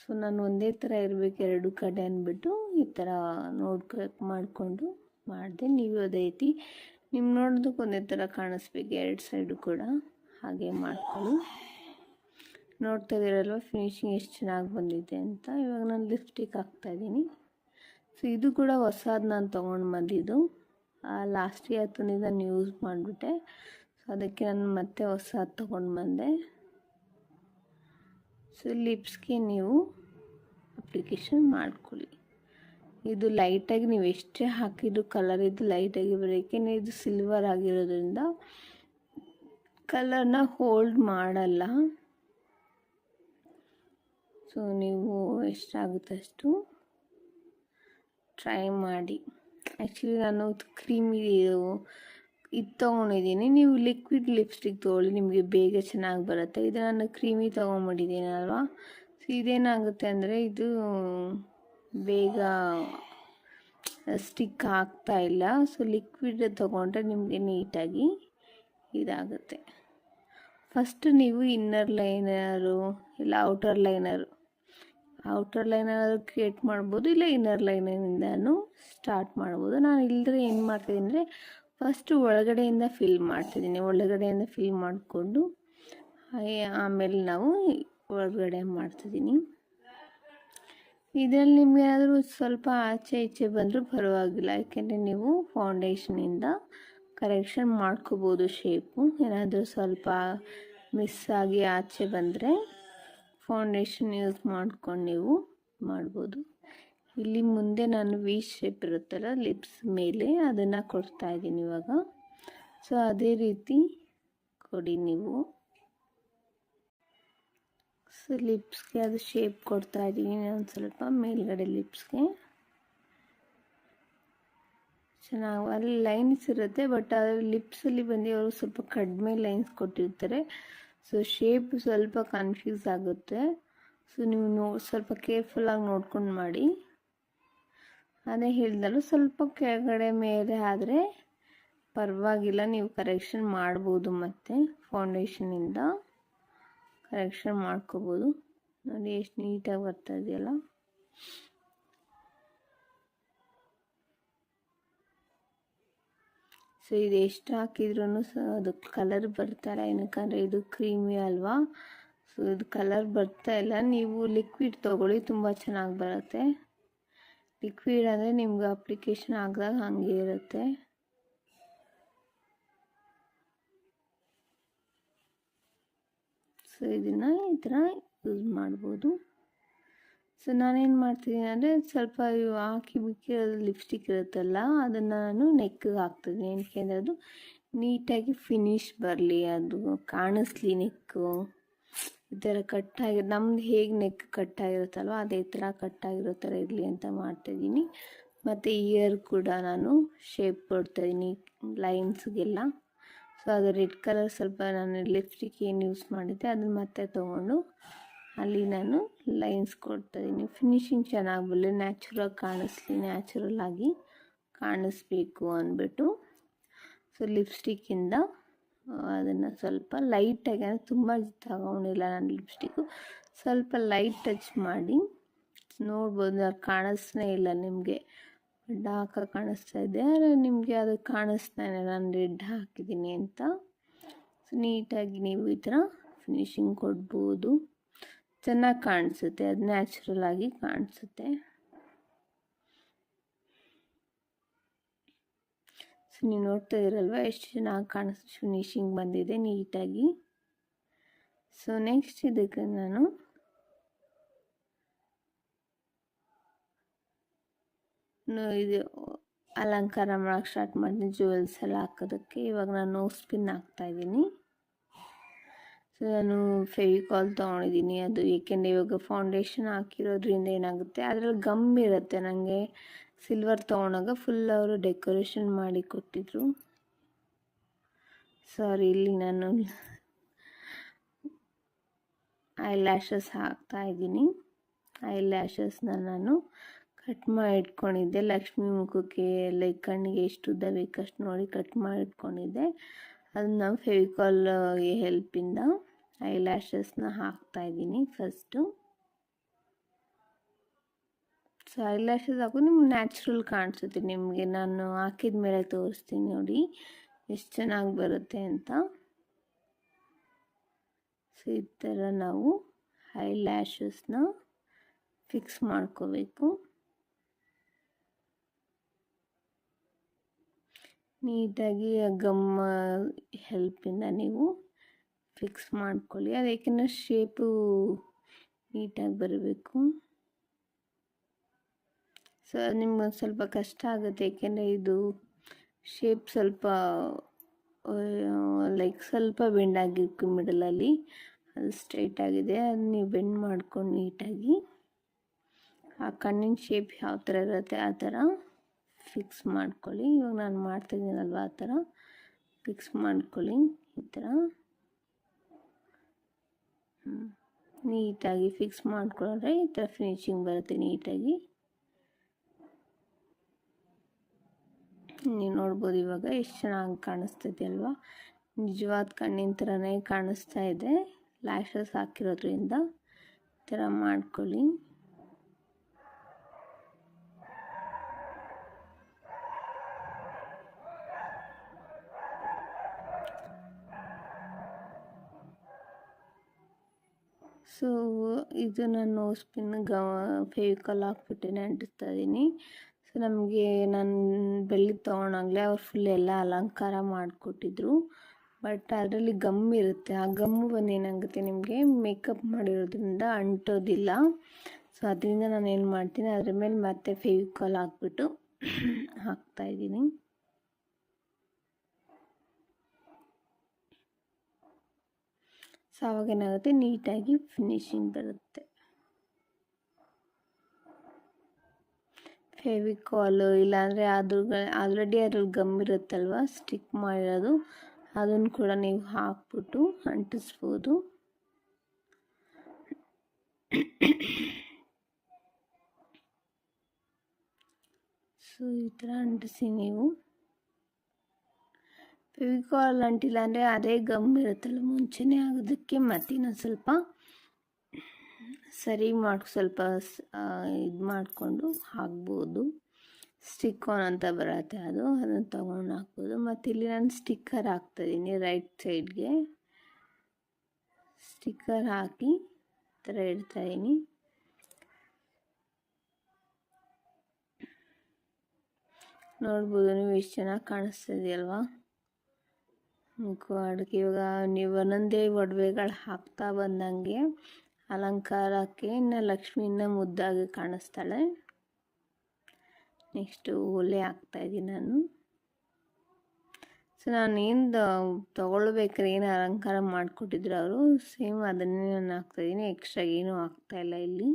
ಸೊ ನಾನು ಒಂದೇ ಥರ ಇರಬೇಕು ಎರಡು ಕಡೆ ಅಂದ್ಬಿಟ್ಟು ಈ ಥರ ನೋಡ್ಕೊ ಮಾಡಿಕೊಂಡು ಮಾಡಿದೆ. ನೀವು ಅದೇ ರೀತಿ ನಿಮ್ಮ ನೋಡೋದಕ್ಕೆ ಒಂದೇ ಥರ ಕಾಣಿಸ್ಬೇಕು ಎರಡು ಸೈಡು ಕೂಡ. ಹಾಗೆ ಮಾಡ್ಕೊಳ್ಳಿ. ನೋಡ್ತಾ ಇದ್ದೀರಲ್ವ ಫಿನಿಶಿಂಗ್ ಎಷ್ಟು ಚೆನ್ನಾಗಿ ಬಂದಿದೆ ಅಂತ. ಇವಾಗ ನಾನು ಲಿಪ್ಸ್ಟಿಕ್ ಹಾಕ್ತಾಯಿದ್ದೀನಿ. ಸೊ ಇದು ಕೂಡ ಹೊಸದು ನಾನು ತೊಗೊಂಡು ಬಂದಿದ್ದು. ಲಾಸ್ಟ್ ಇಯರ್ ತಂದಿದ್ದು ಯೂಸ್ ಮಾಡಿಬಿಟ್ಟೆ. ಸೊ ಅದಕ್ಕೆ ನಾನು ಮತ್ತೆ ಹೊಸದು ತೊಗೊಂಡು ಬಂದೆ. ಸೊ ಲಿಪ್ಸ್ಗೆ ನೀವು ಅಪ್ಲಿಕೇಶನ್ ಮಾಡ್ಕೊಳ್ಳಿ. ಇದು ಲೈಟಾಗಿ ನೀವು ಎಷ್ಟೇ ಹಾಕಿದ್ರು ಕಲರ್ ಇದು ಲೈಟಾಗಿ ಬರೋಕ್ಕೆ ಇದು ಸಿಲ್ವರ್ ಆಗಿರೋದ್ರಿಂದ ಕಲರ್ನ ಹೋಲ್ಡ್ ಮಾಡಲ್ಲ. ಸೊ ನೀವು ಎಷ್ಟಾಗುತ್ತೆ ಅಷ್ಟು ಟ್ರೈ ಮಾಡಿ. ಆ್ಯಕ್ಚುಲಿ ನಾನು ಕ್ರೀಮ್ ಇದು ತೊಗೊಂಡಿದ್ದೀನಿ. ನೀವು ಲಿಕ್ವಿಡ್ ಲಿಪ್ಸ್ಟಿಕ್ ತೊಗೊಳ್ಳಿ, ನಿಮಗೆ ಬೇಗ ಚೆನ್ನಾಗಿ ಬರುತ್ತೆ. ಇದು ನಾನು ಕ್ರೀಮಿ ತೊಗೊಂಬಿಟ್ಟಿದ್ದೀನಿ ಅಲ್ವಾ? ಸೊ ಇದೇನಾಗುತ್ತೆ ಅಂದರೆ ಇದು ಬೇಗ ಸ್ಟಿಕ್ ಆಗ್ತಾ ಇಲ್ಲ. ಸೊ ಲಿಕ್ವಿಡ್ ತೊಗೊಂಡ್ರೆ ನಿಮಗೆ ನೀಟಾಗಿ ಇದಾಗುತ್ತೆ. ಫಸ್ಟ್ ನೀವು ಇನ್ನರ್ ಲೈನರು ಇಲ್ಲ outer liner outer liner create ಮಾಡ್ಬೋದು, ಇಲ್ಲ ಇನ್ನರ್ ಲೈನಿಂದನೂ ಸ್ಟಾರ್ಟ್ ಮಾಡ್ಬೋದು. ನಾನು ಇಲ್ಲದ್ರೆ ಏನು ಮಾಡ್ತಿದ್ದೀನಿ ಅಂದರೆ ಫಸ್ಟು ಒಳಗಡೆಯಿಂದ ಫಿಲ್ ಮಾಡ್ತಿದ್ದೀನಿ. ಒಳಗಡೆಯಿಂದ ಫಿಲ್ ಮಾಡಿಕೊಂಡು ಆಮೇಲೆ ನಾವು ಒಳಗಡೆ ಮಾಡ್ತಿದ್ದೀನಿ. ಇದರಲ್ಲಿ ನಿಮ್ಗೆ ಏನಾದರೂ ಸ್ವಲ್ಪ ಆಚೆ ಈಚೆ ಬಂದರೂ ಪರವಾಗಿಲ್ಲ. ಯಾಕೆಂದರೆ ನೀವು ಫೌಂಡೇಶನಿಂದ ಕರೆಕ್ಷನ್ ಮಾಡ್ಕೋಬೋದು ಶೇಪು ಏನಾದರೂ ಸ್ವಲ್ಪ ಮಿಸ್ ಆಗಿ ಆಚೆ ಬಂದರೆ ಫೌಂಡೇಶನ್ ಯೂಸ್ ಮಾಡ್ಕೊಂಡು ನೀವು ಮಾಡ್ಬೋದು. ಇಲ್ಲಿ ಮುಂದೆ ನಾನು ವಿ ಶೇಪ್ ಇರುತ್ತಲ್ಲ ಲಿಪ್ಸ್ ಮೇಲೆ ಅದನ್ನು ಕೊಡ್ತಾ ಇದ್ದೀನಿ ಇವಾಗ. ಸೊ ಅದೇ ರೀತಿ ಕೊಡಿ ನೀವು. ಸೊ ಲಿಪ್ಸ್ಗೆ ಅದು ಶೇಪ್ ಕೊಡ್ತಾ ಇದ್ದೀನಿ ಒಂದು ಸ್ವಲ್ಪ ಮೇಲ್ಗಡೆ ಲಿಪ್ಸ್ಗೆ ಚೆನ್ನಾಗಿ ಅಲ್ಲಿ ಲೈನ್ಸ್ ಇರುತ್ತೆ ಬಟ್ ಅದ್ರ ಲಿಪ್ಸಲ್ಲಿ ಬಂದು ಅವರು ಸ್ವಲ್ಪ ಕಡಿಮೆ ಲೈನ್ಸ್ ಕೊಟ್ಟಿರ್ತಾರೆ. ಸೊ ಶೇಪ್ ಸ್ವಲ್ಪ ಕನ್ಫ್ಯೂಸ್ ಆಗುತ್ತೆ. ಸೊ ನೀವು ನೋ ಸ್ವಲ್ಪ ಕೇರ್ಫುಲ್ಲಾಗಿ ನೋಡ್ಕೊಂಡು ಮಾಡಿ. ಅದೇ ಹೇಳ್ದಲ್ಲ ಸ್ವಲ್ಪ ಕೆಳಗಡೆ ಮೇಲೆ ಆದರೆ ಪರವಾಗಿಲ್ಲ, ನೀವು ಕರೆಕ್ಷನ್ ಮಾಡ್ಬೋದು ಮತ್ತು ಫೌಂಡೇಶನಿಂದ ಕರೆಕ್ಷನ್ ಮಾಡ್ಕೋಬೋದು. ನೋಡಿ ಎಷ್ಟು ನೀಟಾಗಿ ಬರ್ತಾ ಇದೆಯಲ್ಲ. ಸೊ ಇದು ಎಷ್ಟು ಹಾಕಿದ್ರೂ ಅದು ಕಲರ್ ಬರ್ತಾಯಿಲ್ಲ, ಏನಕ್ಕಂದರೆ ಇದು ಕ್ರೀಮಿ ಅಲ್ವಾ? ಸೊ ಇದು ಕಲರ್ ಬರ್ತಾ ಇಲ್ಲ. ನೀವು ಲಿಕ್ವಿಡ್ ತೊಗೊಳ್ಳಿ, ತುಂಬ ಚೆನ್ನಾಗಿ ಬರುತ್ತೆ. ಲಿಕ್ವಿಡ್ ಅಂದರೆ ನಿಮ್ಗೆ ಅಪ್ಲಿಕೇಶನ್ ಆಗ್ದಾಗ ಹಾಗೆ ಇರುತ್ತೆ. ಸೊ ಇದನ್ನು ಈ ಥರ ಯೂಸ್ ಮಾಡ್ಬೋದು. ಸೊ ನಾನೇನು ಮಾಡ್ತಿದ್ದೀನಿ ಅಂದರೆ ಸ್ವಲ್ಪ ಹಾಕಿ ಬಿಕ್ಕಿ ಲಿಪ್ಸ್ಟಿಕ್ ಇರುತ್ತಲ್ಲ, ಅದನ್ನು ನಾನು ನೆಕ್ಕಿಗೆ ಹಾಕ್ತಿದ್ದೀನಿ. ಏನಕ್ಕೆ ಅಂದರೆ ಅದು ನೀಟಾಗಿ ಫಿನಿಶ್ ಬರಲಿ, ಅದು ಕಾಣಿಸ್ಲಿ ನೆಕ್ಕು ಈ ಥರ ಕಟ್ಟಾಗಿ, ನಮ್ದು ಹೇಗೆ ನೆಕ್ ಕಟ್ಟಾಗಿರುತ್ತಲ್ವ ಅದೇ ಥರ ಕಟ್ಟಾಗಿರೋ ಥರ ಇರಲಿ ಅಂತ ಮಾಡ್ತಾಯಿದ್ದೀನಿ ಮತ್ತು ಇಯರ್ ಕೂಡ ನಾನು ಶೇಪ್ ಕೊಡ್ತಾಯಿದ್ದೀನಿ ಲೈನ್ಸ್ಗೆಲ್ಲ ಸೊ ಅದು ರೆಡ್ ಕಲರ್ ಸ್ವಲ್ಪ ನಾನು ಲಿಪ್ಸ್ಟಿಕ್ ಏನು ಯೂಸ್ ಮಾಡಿದ್ದೆ ಅದನ್ನು ಮತ್ತೆ ತೊಗೊಂಡು ಅಲ್ಲಿ ನಾನು ಲೈನ್ಸ್ ಕೊಡ್ತಾಯಿದ್ದೀನಿ ಫಿನಿಶಿಂಗ್ ಚೆನ್ನಾಗಿ ಬರಲಿ ನ್ಯಾಚುರಲ್ ಕಾಣಿಸ್ಲಿ ನ್ಯಾಚುರಲ್ ಆಗಿ ಕಾಣಿಸ್ಬೇಕು ಅಂದ್ಬಿಟ್ಟು. ಸೊ ಲಿಪ್ಸ್ಟಿಕ್ಕಿಂದ ಅದನ್ನು ಸ್ವಲ್ಪ ಲೈಟಾಗಿ, ಅಂದರೆ ತುಂಬ ತಗೊಂಡಿಲ್ಲ ನಾನು ಲಿಪ್ಸ್ಟಿಕ್ಕು. ಸ್ವಲ್ಪ ಲೈಟ್ ಟಚ್ ಮಾಡಿ ನೋಡ್ಬೋದು ಕಾಣಿಸ್ನೇ ಇಲ್ಲ ನಿಮಗೆ. ಡಾರ್ಕ ಕಾಣಿಸ್ತಾ ಇದೆ, ಆದರೆ ನಿಮಗೆ ಅದು ಕಾಣಿಸ್ತಾ ಇಲ್ಲ, ನಾನು ರೆಡ್ ಹಾಕಿದ್ದೀನಿ ಅಂತ. ಸೊ, ನೀಟಾಗಿ ನೀವು ಈ ಥರ ಫಿನಿಶಿಂಗ್ ಕೊಡ್ಬೋದು. ಚೆನ್ನಾಗಿ ಕಾಣಿಸುತ್ತೆ, ಅದು ನ್ಯಾಚುರಲ್ ಆಗಿ ಕಾಣಿಸುತ್ತೆ. ಸೊ ನೀವು ನೋಡ್ತಾ ಇರಲ್ವ? ಎಷ್ಟು ಚೆನ್ನಾಗಿ ಕಾಣಿಸ್ ಫಿನಿಶಿಂಗ್ ಬಂದಿದೆ ನೀಟಾಗಿ. ಸೊ ನೆಕ್ಸ್ಟ್ ಇದಕ್ಕೆ ನಾನು ಇದು ಅಲಂಕಾರ ಮಾಡೋಕ್ಕೆ ಸ್ಟಾರ್ಟ್ ಮಾಡಿದೆ ಜ್ಯುವೆಲ್ಸ್ ಎಲ್ಲ ಹಾಕೋದಕ್ಕೆ. ಇವಾಗ ನಾನು ಸ್ಪಿನ್ ಹಾಕ್ತಾಯಿದ್ದೀನಿ ಸೊ ನಾನು ಫೆವಿಕಾಲ್ ತೊಗೊಂಡಿದ್ದೀನಿ. ಅದು ಏಕೆಂದರೆ ಇವಾಗ ಫೌಂಡೇಶನ್ ಹಾಕಿರೋದ್ರಿಂದ ಏನಾಗುತ್ತೆ? ಅದರಲ್ಲಿ ಗಮ್ ಇರುತ್ತೆ ನನಗೆ ಸಿಲ್ವರ್ ತೊಗೊಂಡಾಗ ಫುಲ್ ಅವರು ಡೆಕೋರೇಷನ್ ಮಾಡಿ ಕೊಟ್ಟಿದ್ರು. ಸಾರಿ ಇಲ್ಲಿ ನಾನು ಐ ಲ್ಯಾಶಸ್ ಹಾಕ್ತಾ ಇದ್ದೀನಿ. ಐ ಲ್ಯಾಶಸ್ನ ನಾನು ಕಟ್ ಮಾಡಿ ಇಟ್ಕೊಂಡಿದ್ದೆ ಲಕ್ಷ್ಮಿ ಮುಖಕ್ಕೆ ಲೈಕ್ ಕಣ್ಣಿಗೆ ಎಷ್ಟು ಉದ್ದ ಬೇಕಷ್ಟು ನೋಡಿ ಕಟ್ ಮಾಡಿ ಇಟ್ಕೊಂಡಿದ್ದೆ ಅದನ್ನ ಫೆವಿಕಾಲ್ ಹೆಲ್ಪಿಂದ ಐ ಲ್ಯಾಶಸ್ನ ಹಾಕ್ತಾ ಇದ್ದೀನಿ ಫಸ್ಟು ಸೊ ಐ ಲ್ಯಾಶಸ್ ಹಾಕು ನಿಮ್ಗೆ ನ್ಯಾಚುರಲ್ ಕಾಣಿಸುತ್ತೆ ನಿಮಗೆ ನಾನು ಹಾಕಿದ ಮೇಲೆ ತೋರಿಸ್ತೀನಿ ನೋಡಿ ಎಷ್ಟು ಚೆನ್ನಾಗಿ ಬರುತ್ತೆ ಅಂತ ಸೊ ಈ ಥರ ನಾವು ಐ ಲ್ಯಾಶಸ್ನ ಫಿಕ್ಸ್ ಮಾಡ್ಕೋಬೇಕು ನೀಟಾಗಿ ಗಮ್ಮ ಹೆಲ್ಪಿಂದ ನೀವು ಫಿಕ್ಸ್ ಮಾಡ್ಕೊಳ್ಳಿ ಅದು ಏಕೆಂದರೆ ಶೇಪು ನೀಟಾಗಿ ಬರಬೇಕು ಸೊ ನಿಮ್ಗೆ ಸ್ವಲ್ಪ ಕಷ್ಟ ಆಗುತ್ತೆ. ಏಕೆಂದರೆ ಇದು ಶೇಪ್ ಸ್ವಲ್ಪ ಲೈಕ್ ಸ್ವಲ್ಪ ಬೆಂಡ್ ಆಗಿರ್ಕು ಮಿಡಲಲ್ಲಿ ಅದು ಸ್ಟ್ರೈಟ್ ಆಗಿದೆ. ಅದು ನೀವು ಬೆಂಡ್ ಮಾಡ್ಕೊಂಡು ನೀಟಾಗಿ ಆ ಕಣ್ಣಿನ ಶೇಪ್ ಯಾವ ಥರ ಇರುತ್ತೆ ಆ ಥರ ಫಿಕ್ಸ್ ಮಾಡ್ಕೊಳ್ಳಿ. ಇವಾಗ ನಾನು ಮಾಡ್ತಿದ್ದೀನಲ್ವ ಆ ಥರ ಫಿಕ್ಸ್ ಮಾಡ್ಕೊಳ್ಳಿ. ಈ ಥರ ನೀಟಾಗಿ ಫಿಕ್ಸ್ ಮಾಡ್ಕೊಂಡ್ರೆ ಈ ಥರ ಫಿನಿಶಿಂಗ್ ಬರುತ್ತೆ ನೀಟಾಗಿ ನೀವು ನೋಡ್ಬೋದು ಇವಾಗ ಎಷ್ಟು ಚೆನ್ನಾಗಿ ಕಾಣಿಸ್ತೈತೆ ಅಲ್ವಾ? ನಿಜವಾದ ಕಣ್ಣಿನ ಥರನೇ ಕಾಣಿಸ್ತಾ ಇದೆ. ಲ್ಯಾಶಸ್ ಹಾಕಿರೋದ್ರಿಂದ ಈ ಥರ ಮಾಡ್ಕೊಳ್ಳಿ. ಸೊ ಇದು ನಾನು ಸ್ಪಿನ್ ಗ, ಫೇವಿಕಲ್ ಹಾಕ್ಬಿಟ್ಟೇನೆ ಅಂಟಿಸ್ತಾ ಇದ್ದೀನಿ. ಸೊ, ನಮಗೆ ನಾನು ಬೆಳ್ಳಿ ತೊಗೊಂಡಾಗಲೇ ಅವ್ರು ಫುಲ್ ಎಲ್ಲ ಅಲಂಕಾರ ಮಾಡಿಕೊಟ್ಟಿದ್ರು. ಬಟ್ ಅದರಲ್ಲಿ ಗಮ್ ಇರುತ್ತೆ. ಆ ಗಮ್ಮು ಬಂದು ಏನಾಗುತ್ತೆ ನಿಮಗೆ ಮೇಕಪ್ ಮಾಡಿರೋದ್ರಿಂದ ಅಂಟೋದಿಲ್ಲ. ಸೊ ಅದರಿಂದ ನಾನು ಏನು ಮಾಡ್ತೀನಿ, ಅದ್ರ ಮೇಲೆ ಮತ್ತೆ ಫೇವಿಕಾಲ್ ಹಾಕ್ಬಿಟ್ಟು ಹಾಕ್ತಾಯಿದ್ದೀನಿ ಸೊ ಅವಾಗೇನಾಗುತ್ತೆ ನೀಟಾಗಿ ಫಿನಿಶಿಂಗ್ ಬರುತ್ತೆ. ಫೆವಿಕಾಲು ಇಲ್ಲಾಂದರೆ ಅದ್ರ ಆಲ್ರೆಡಿ ಅದ್ರಲ್ಲಿ ಗಮ್ ಇರುತ್ತಲ್ವ ಸ್ಟಿಕ್ ಮಾಡಿರೋದು ಅದನ್ನು ಕೂಡ ನೀವು ಹಾಕ್ಬಿಟ್ಟು ಅಂಟಿಸ್ಬೋದು. ಸೊ ಈ ಥರ ಅಂಟಿಸಿ ನೀವು. ಫೆವಿಕಾಲ್ ಅಂಟಿಲ್ಲ ಅಂದರೆ ಅದೇ ಗಮ್ ಇರುತ್ತಲ್ಲ ಮುಂಚೆನೇ ಆಗೋದಕ್ಕೆ ಮತ್ತಿನ್ನೊಂದು ಸ್ವಲ್ಪ ಸರಿ ಮಾಡಿ ಸ್ವಲ್ಪ ಇದು ಮಾಡಿಕೊಂಡು ಹಾಕ್ಬೋದು. ಸ್ಟಿಕ್ ಆನ್ ಅಂತ ಬರುತ್ತೆ ಅದು, ಅದನ್ನು ತೊಗೊಂಡು ಹಾಕ್ಬೋದು. ಮತ್ತು ಇಲ್ಲಿ ನಾನು ಸ್ಟಿಕ್ಕರ್ ಹಾಕ್ತಾಯಿದ್ದೀನಿ ರೈಟ್ ಸೈಡ್ಗೆ. ಸ್ಟಿಕ್ಕರ್ ಹಾಕಿ ಥರ ಇಡ್ತಾಯಿದ್ದೀನಿ ನೋಡ್ಬೋದು, ನೀವು ಎಷ್ಟು ಚೆನ್ನಾಗಿ ಕಾಣಿಸ್ತಿದೆಯಲ್ವಾ ಅದಕ್ಕೆ ಇವಾಗ ನೀವು ಒಂದೊಂದೇ ಒಡವೆಗಳು ಹಾಕ್ತಾ ಬಂದಂಗೆ ಅಲಂಕಾರಕ್ಕೆ ಇನ್ನು ಲಕ್ಷ್ಮಿನ ಮುದ್ದಾಗಿ ಕಾಣಿಸ್ತಾಳೆ. ನೆಕ್ಸ್ಟು ಒಲೆ ಹಾಕ್ತಾಯಿದ್ದೀನಿ ನಾನು. ಸೊ ನಾನು ಏನು ತೊಗೊಳ್ಬೇಕಾದ್ರೆ ಏನು ಅಲಂಕಾರ ಮಾಡಿಕೊಟ್ಟಿದ್ರು ಅವರು. ಸೇಮ್ ಅದನ್ನೇ ನಾನು ಹಾಕ್ತಾಯಿದ್ದೀನಿ ಎಕ್ಸ್ಟ್ರಾ ಏನೂ ಹಾಕ್ತಾಯಿಲ್ಲ ಇಲ್ಲಿ.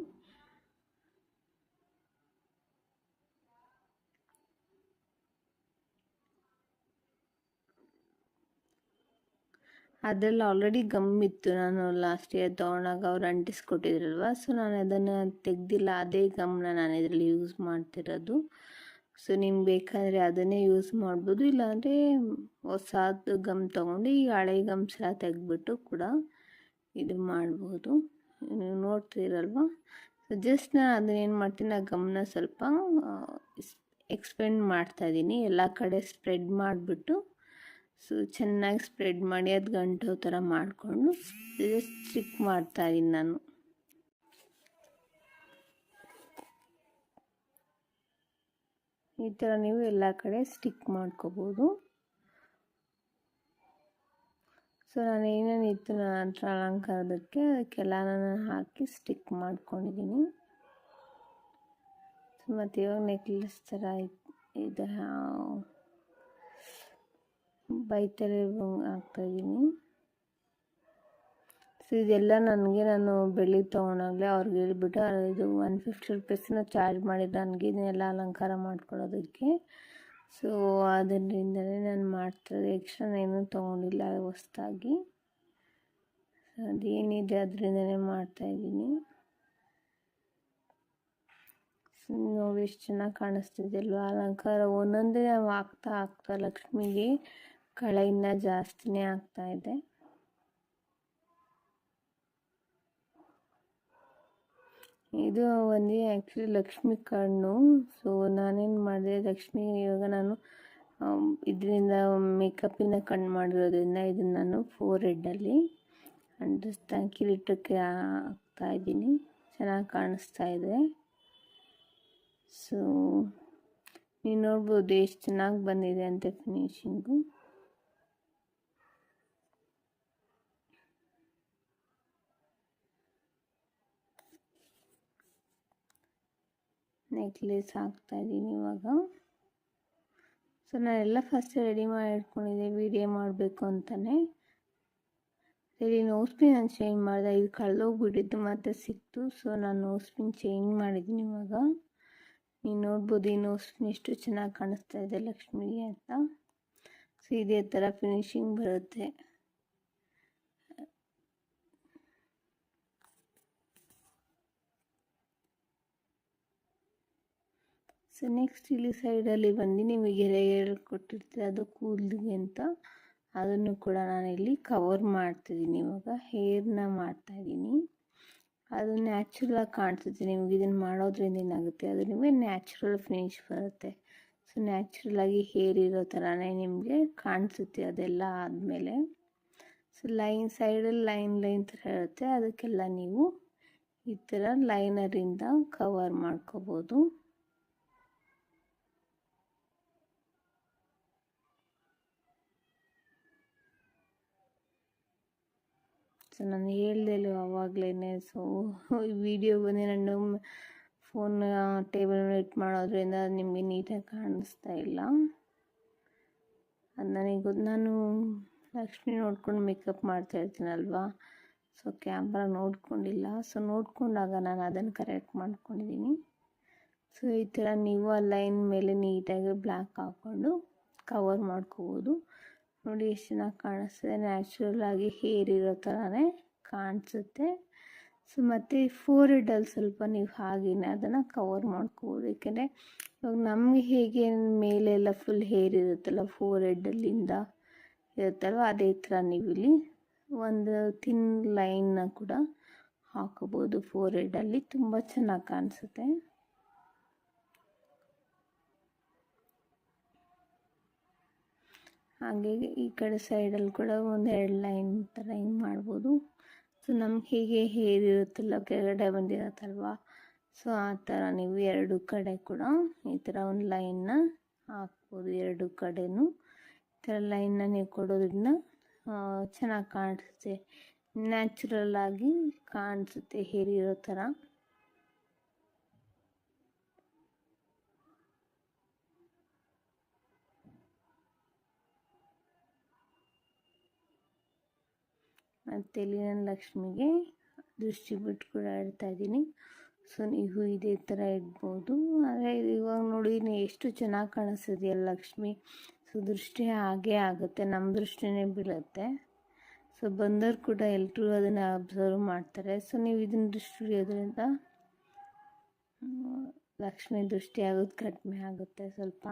ಅದರಲ್ಲಿ ಆಲ್ರೆಡಿ ಗಮ್ ಇತ್ತು. ನಾನು ಲಾಸ್ಟ್ ಇಯರ್ ತೊಗೊಂಡಾಗ ಅವ್ರು ಅಂಟಿಸ್ಕೊಟ್ಟಿದ್ರಲ್ವ ಸೊ ನಾನು ಅದನ್ನು ತೆಗ್ದಿಲ್ಲ. ಅದೇ ಗಮ್ನ ನಾನು ಇದರಲ್ಲಿ ಯೂಸ್ ಮಾಡ್ತಿರೋದು. ಸೊ ನಿಮ್ಗೆ ಬೇಕಾದರೆ ಅದನ್ನೇ ಯೂಸ್ ಮಾಡ್ಬೋದು. ಇಲ್ಲಾಂದರೆ ಹೊಸದು ಗಮ್ ತೊಗೊಂಡು ಈ ಹಳೆ ಗಮ್ಸ್ ಎಲ್ಲ ತೆಗೆದ್ಬಿಟ್ಟು ಕೂಡ ಇದು ಮಾಡ್ಬೋದು. ನೀವು ನೋಡ್ತೀರಲ್ವ? ಸೊ ಜಸ್ಟ್ ನಾನು ಅದನ್ನೇನು ಮಾಡ್ತೀನಿ? ಆ ಗಮ್ನ ಸ್ವಲ್ಪ ಎಕ್ಸ್ಪೆಂಡ್ ಮಾಡ್ತಾಯಿದ್ದೀನಿ ಎಲ್ಲ ಕಡೆ ಸ್ಪ್ರೆಡ್ ಮಾಡಿಬಿಟ್ಟು ಸೊ ಚೆನ್ನಾಗಿ ಸ್ಪ್ರೆಡ್ ಮಾಡಿ ಅದು ಗಂಟು ಥರ ಮಾಡಿಕೊಂಡು ಸ್ಟಿಕ್ ಮಾಡ್ತಾಯಿದ್ದೀನಿ ನಾನು. ಈ ಥರ ನೀವು ಎಲ್ಲ ಕಡೆ ಸ್ಟಿಕ್ ಮಾಡ್ಕೋಬೋದು. ಸೊ ನಾನು ಏನೇನು ಇತ್ತು ನಾನು ಹತ್ರ ಅಲಂಕಾರದಕ್ಕೆ ಅದಕ್ಕೆಲ್ಲ ನಾನು ಹಾಕಿ ಸ್ಟಿಕ್ ಮಾಡ್ಕೊಂಡಿದ್ದೀನಿ ಮತ್ತು ಇವಾಗ ನೆಕ್ಲೆಸ್ ಥರ ಇದು ಬೈತಲೆ ಹಾಕ್ತಾಯಿದ್ದೀನಿ ಸೊ ಇದೆಲ್ಲ ನನಗೆ ನಾನು ಬೆಳ್ಳಿ ತೊಗೊಂಡಾಗಲೇ, ಅವ್ರಿಗೆ ಹೇಳ್ಬಿಟ್ಟು ಇದು ಒನ್ ಫಿಫ್ಟಿ ರುಪೀಸ್ನ ಚಾರ್ಜ್ ಮಾಡಿದ್ದು ನನಗೆ, ಇದನ್ನೆಲ್ಲ ಅಲಂಕಾರ ಮಾಡ್ಕೊಳ್ಳೋದಕ್ಕೆ ಸೊ ಅದರಿಂದಲೇ ನಾನು ಮಾಡ್ತಾರೆ ಎಕ್ಸ್ಟ್ರಾ ಏನೂ ತೊಗೊಂಡಿಲ್ಲ ಸೊ ಅದೇನಿದೆ ಅದರಿಂದನೇ ಮಾಡ್ತಾಯಿದ್ದೀನಿ ನೋಡಿ ಎಷ್ಟು ಚೆನ್ನಾಗಿ ಕಾಣಿಸ್ತಿದೆ ಅಲ್ವಾ? ಅಲಂಕಾರ ಒಂದೊಂದೇ ನಾವು ಹಾಕ್ತಾ ಲಕ್ಷ್ಮಿಗೆ. ಕಳೆ ಇನ್ನೂ ಜಾಸ್ತಿನೇ ಆಗ್ತಾ ಇದೆ. ಇದು ಒಂದು ಆ್ಯಕ್ಚುಲಿ ಲಕ್ಷ್ಮಿ ಕಣ್ಣು. ಸೊ ನಾನೇನು ಮಾಡಿದೆ, ಲಕ್ಷ್ಮಿ ಇವಾಗ ನಾನು ಇದರಿಂದ ಮೇಕಪ್ಪಿನ ಕಣ್ಣು ಮಾಡಿರೋದ್ರಿಂದ ಇದನ್ನು ನಾನು ಫೋರ್ ಹೆಡ್ಡಲ್ಲಿ ಅಂಡಿಸ್ತಾ ಕಿರೀಟಕ್ಕೆ ಹಾಕ್ತಾ ಇದ್ದೀನಿ. ಚೆನ್ನಾಗಿ ಕಾಣಿಸ್ತಾ ಇದೆ. ಸೊ ನೀವು ನೋಡ್ಬೋದು, ಎಷ್ಟು ಚೆನ್ನಾಗಿ ಬಂದಿದೆ ಅಂತ ಫಿನಿಶಿಂಗು ನೆಕ್ಲೆಸ್ ಹಾಕ್ತಾಯಿದ್ದೀನಿ ಇವಾಗ. ಸೊ, ನಾನೆಲ್ಲ ಫಸ್ಟ್ ರೆಡಿ ಮಾಡಿ ಇಟ್ಕೊಂಡಿದ್ದೆ ವೀಡಿಯೋ ಮಾಡಬೇಕು ಅಂತಲೇ ಸರಿ ನೋಸ್ ಪಿನ್ ನಾನು ಚೇಂಜ್ ಮಾಡಿದೆ, ಇದು ಕಳ್ಳೋಗ್ಬಿಟ್ಟಿದ್ದು ಮತ್ತೆ ಸಿಕ್ತು. ಸೊ ನಾನು ನೋಸ್ ಪಿನ್ ಚೇಂಜ್ ಮಾಡಿದ್ದೀನಿ ಇವಾಗ. ನೀವು ನೋಡ್ಬೋದು ಈ ನೋಸ್ ಪಿನ್ ಎಷ್ಟು ಚೆನ್ನಾಗಿ ಕಾಣಿಸ್ತಾ ಇದೆ ಲಕ್ಷ್ಮಿಗೆ ಅಂತ. ಸೊ ಇದೇ ಥರ ಫಿನಿಶಿಂಗ್ ಬರುತ್ತೆ. ಸೊ ನೆಕ್ಸ್ಟ್ ಇಲ್ಲಿ ಸೈಡಲ್ಲಿ ಬಂದು ನಿಮಗೆ ಗೆರೆ ಕೊಟ್ಟಿರ್ತೀವಿ ಅದು ಕೂದಲಿಗೆ ಅಂತ. ಅದನ್ನು ಕೂಡ ನಾನಿಲ್ಲಿ ಕವರ್ ಮಾಡ್ತಿದ್ದೀನಿ. ಇವಾಗ ಹೇರ್ನ ಮಾಡ್ತಾಯಿದ್ದೀನಿ ಅದು ನ್ಯಾಚುರಲಾಗಿ ಕಾಣಿಸುತ್ತೆ. ನಿಮ್ಗೆ ಇದನ್ನು ಮಾಡೋದ್ರಿಂದ ಏನಾಗುತ್ತೆ? ಅದು ನಿಮಗೆ ನ್ಯಾಚುರಲ್ ಫಿನಿಶ್ ಬರುತ್ತೆ. ಸೊ ನ್ಯಾಚುರಲಾಗಿ ಹೇರ್ ಇರೋ ಥರನೇ ನಿಮಗೆ ಕಾಣಿಸುತ್ತೆ ಅದೆಲ್ಲ ಆದಮೇಲೆ. ಸೊ ಲೈನ್ ಸೈಡಲ್ಲಿ ಲೈನ್ ಲೈನ್ ಥರ ಇರುತ್ತೆ. ಅದಕ್ಕೆಲ್ಲ ನೀವು ಈ ಥರ ಲೈನರಿಂದ ಕವರ್ ಮಾಡ್ಕೋಬೋದು. ಸೊ ನಾನು ಹೇಳ್ದೆ ಅವಾಗಲೇ ಸೊ ವಿಡಿಯೋ ಬಂದು ನಾನು ಫೋನ್ ಟೇಬಲ್ ಇಟ್ಟು ಮಾಡೋದ್ರಿಂದ ನಿಮಗೆ ನೀಟಾಗಿ ಕಾಣಿಸ್ತಾ ಇಲ್ಲ. ಅದು ನನಗೆ ಗೊತ್ತು ನಾನು ಲಕ್ಷ್ಮಿ ನೋಡ್ಕೊಂಡು ಮೇಕಪ್ ಮಾಡ್ತಾ ಇರ್ತೀನಲ್ವಾ? ಸೊ ಕ್ಯಾಮ್ರಾ ನೋಡ್ಕೊಂಡಿಲ್ಲ. ಸೊ ನೋಡ್ಕೊಂಡಾಗ ನಾನು ಅದನ್ನು ಕರೆಕ್ಟ್ ಮಾಡ್ಕೊಂಡಿದ್ದೀನಿ ಸೊ ಈ ಥರ ನೀವು ಆ ಲೈನ್ ಮೇಲೆ ನೀಟಾಗಿ ಬ್ಲ್ಯಾಕ್ ಹಾಕ್ಕೊಂಡು ಕವರ್ ಮಾಡ್ಕೋಬೋದು. ನೋಡಿ ಎಷ್ಟು ಚೆನ್ನಾಗಿ ಕಾಣಿಸ್ತಿದೆ. ನ್ಯಾಚುರಲ್ ಆಗಿ ಹೇರ್ ಇರೋ ಥರನೇ ಕಾಣಿಸುತ್ತೆ. ಸೊ ಮತ್ತು ಫೋರ್ ಇಡಲ್ಲಿ ಸ್ವಲ್ಪ ನೀವು ಹಾಗೆಯೇ ಅದನ್ನು ಕವರ್ ಮಾಡ್ಕೋಬೋದು. ಏಕೆಂದರೆ ಇವಾಗ ನಮಗೆ ಹೇಗೆ ಮೇಲೆಲ್ಲ ಫುಲ್ ಹೇರ್ ಇರುತ್ತಲ್ಲ ಫೋರ್ ಹೆಡ್ಡಲ್ಲಿಂದ ಇರುತ್ತಲ್ವ, ಅದೇ ಥರ ನೀವು ಇಲ್ಲಿ ಒಂದು ಥಿನ್ ಲೈನ್ನ ಕೂಡ ಹಾಕೋಬೋದು ಫೋರ್ ಎಡ್ಡಲ್ಲಿ ತುಂಬ ಚೆನ್ನಾಗಿ ಕಾಣಿಸುತ್ತೆ. ಹಾಗೆ ಈ ಕಡೆ ಸೈಡಲ್ಲಿ ಕೂಡ ಒಂದು ಎರಡು ಲೈನ್ ಥರ ಹಿಂಗೆ ಮಾಡ್ಬೋದು. ಸೊ, ನಮ್ಗೆ ಹೇಗೆ ಹೇರ್ ಇರುತ್ತಲ್ಲ, ಕೆಳಗಡೆ ಬಂದಿರತ್ತಲ್ವ? ಸೊ, ಆ ಥರ ನೀವು ಎರಡು ಕಡೆ ಕೂಡ ಈ ಥರ ಒಂದು ಲೈನ್ನ ಹಾಕ್ಬೋದು, ಎರಡು ಕಡೆನೂ. ಈ ಥರ ಲೈನ್ನ ನೀವು ಕೊಡೋದ್ರಿಂದ ಚೆನ್ನಾಗಿ ಕಾಣಿಸುತ್ತೆ. ನ್ಯಾಚುರಲ್ ಆಗಿ ಕಾಣಿಸುತ್ತೆ ಹೇರ್ ಇರೋ ಥರ. ಇಲ್ಲಿ ಲಕ್ಷ್ಮಿಗೆ ದೃಷ್ಟಿ ಬಿಟ್ಟು ಕೂಡ ಇಡ್ತಾ ಇದ್ದೀನಿ. ಸೊ, ನೀವು ಇದೇ ಥರ ಇಡ್ಬೋದು. ಆದರೆ ಇವಾಗ ನೋಡಿ ಎಷ್ಟು ಚೆನ್ನಾಗಿ ಕಾಣಿಸ್ತಿದೆಯಲ್ಲ ಲಕ್ಷ್ಮಿ? ಸೊ, ದೃಷ್ಟಿ ಹಾಗೇ ಆಗುತ್ತೆ. ನಮ್ಮ ದೃಷ್ಟಿನೇ ಬೀಳುತ್ತೆ. ಸೊ, ಬಂದವರು ಕೂಡ ಎಲ್ಲರೂ ಅದನ್ನು ಅಬ್ಸರ್ವ್ ಮಾಡ್ತಾರೆ. ಸೊ, ನೀವು ಇದನ್ನು ದೃಷ್ಟಿ ಹಿಡಿಯೋದ್ರಿಂದ ಲಕ್ಷ್ಮಿ ದೃಷ್ಟಿ ಆಗೋದು ಕಡಿಮೆ ಆಗುತ್ತೆ ಸ್ವಲ್ಪ.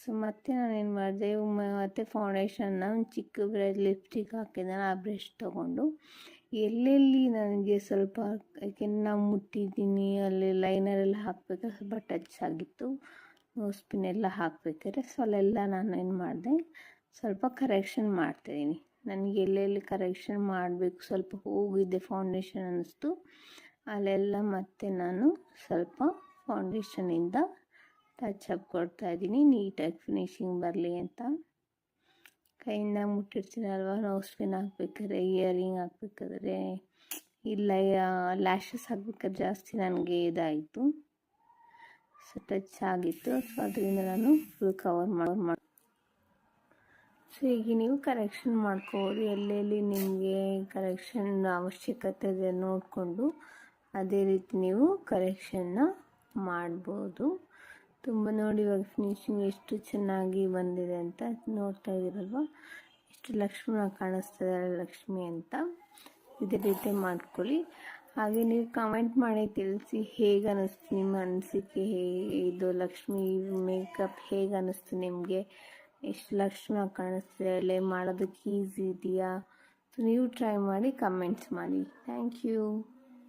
ಸೊ ಮತ್ತೆ ನಾನೇನು ಮಾಡಿದೆ ಮತ್ತು ಫೌಂಡೇಶನ್ನ ಒಂದು ಚಿಕ್ಕ ಬ್ರಷ್ ಲಿಪ್ಸ್ಟಿಕ್ ಹಾಕಿದ್ದೆ ಆ ಬ್ರಷ್ ತೊಗೊಂಡು. ಎಲ್ಲೆಲ್ಲಿ ನನಗೆ ಸ್ವಲ್ಪ ಕೆನ್ನ ಮುಟ್ಟಿದ್ದೀನಿ, ಅಲ್ಲಿ ಲೈನರೆಲ್ಲ ಹಾಕಬೇಕಾದ್ರೆ ಸ್ವಲ್ಪ ಟಚ್ ಆಗಿತ್ತು. ನೋಸ್ ಪಿನ್ ಎಲ್ಲ ಹಾಕಬೇಕಾದ್ರೆ ಸೊ ಅಲ್ಲೆಲ್ಲ ನಾನು ಏನು ಮಾಡಿದೆ, ಸ್ವಲ್ಪ ಕರೆಕ್ಷನ್ ಮಾಡ್ತಾಯಿದ್ದೀನಿ ನನಗೆ ಎಲ್ಲೆಲ್ಲಿ ಕರೆಕ್ಷನ್ ಮಾಡಬೇಕು, ಸ್ವಲ್ಪ ಹೋಗಿದ್ದೆ ಫೌಂಡೇಶನ್ ಅನ್ನಿಸ್ತು. ಅಲ್ಲೆಲ್ಲ ಮತ್ತೆ ನಾನು ಸ್ವಲ್ಪ ಫೌಂಡೇಶನಿಂದ ಟಚ್ ಅಪ್ ಕೊಡ್ತಾ ಇದ್ದೀನಿ, ನೀಟಾಗಿ ಫಿನಿಶಿಂಗ್ ಬರಲಿ ಅಂತ. ಕೈಯಿಂದ ಮುಟ್ಟಿರ್ತೀನಲ್ವ ನೋಸ್ ಪಿನ್ ಹಾಕ್ಬೇಕಾದ್ರೆ, ಇಯರಿಂಗ್ ಹಾಕ್ಬೇಕಾದ್ರೆ, ಇಲ್ಲ ಲ್ಯಾಶಸ್ ಹಾಕ್ಬೇಕಾದ್ರೆ ಜಾಸ್ತಿ ನನಗೆ ಇದಾಯಿತು. ಸೊ, ಟಚ್ ಆಗಿತ್ತು, ಸೊ, ಅದರಿಂದ ನಾನು ಫುಲ್ ಕವರ್ ಮಾಡಿ. ಸೊ, ಈಗ ನೀವು ಕರೆಕ್ಷನ್ ಮಾಡ್ಕೋಬೋದು, ಎಲ್ಲೆಲ್ಲಿ ನಿಮಗೆ ಕರೆಕ್ಷನ್ ಅವಶ್ಯಕತೆ ಇದೆ ನೋಡಿಕೊಂಡು, ಅದೇ ರೀತಿ ನೀವು ಕರೆಕ್ಷನ್ನ ಮಾಡ್ಬೋದು. ತುಂಬ ನೋಡಿ ಇವಾಗ ಫಿನಿಶಿಂಗ್ ಎಷ್ಟು ಚೆನ್ನಾಗಿ ಬಂದಿದೆ ಅಂತ ನೋಡ್ತಾ ಇದ್ದೀರಲ್ವ? ಎಷ್ಟು ಲಕ್ಷ್ಮಣ ಕಾಣಿಸ್ತಾ ಲಕ್ಷ್ಮಿ ಅಂತ. ಇದೇ ರೀತಿ ಮಾಡ್ಕೊಳ್ಳಿ. ಹಾಗೆ ನೀವು ಕಮೆಂಟ್ ಮಾಡಿ ತಿಳಿಸಿ ಹೇಗೆ ಅನ್ನಿಸ್ತು ನಿಮ್ಮ ಅನಿಸಿಕೆ ಇದು ಲಕ್ಷ್ಮಿ ಮೇಕಪ್ ಹೇಗೆ ಅನ್ನಿಸ್ತು ನಿಮಗೆ? ಎಷ್ಟು ಲಕ್ಷ್ಮಣ ಕಾಣಿಸ್ತಿದೆ ಅಲ್ಲೇ ಮಾಡೋದಕ್ಕೆ ಈಸಿ ಇದೆಯಾ? ಸೊ ನೀವು ಟ್ರೈ ಮಾಡಿ ಕಮೆಂಟ್ಸ್ ಮಾಡಿ. Thank you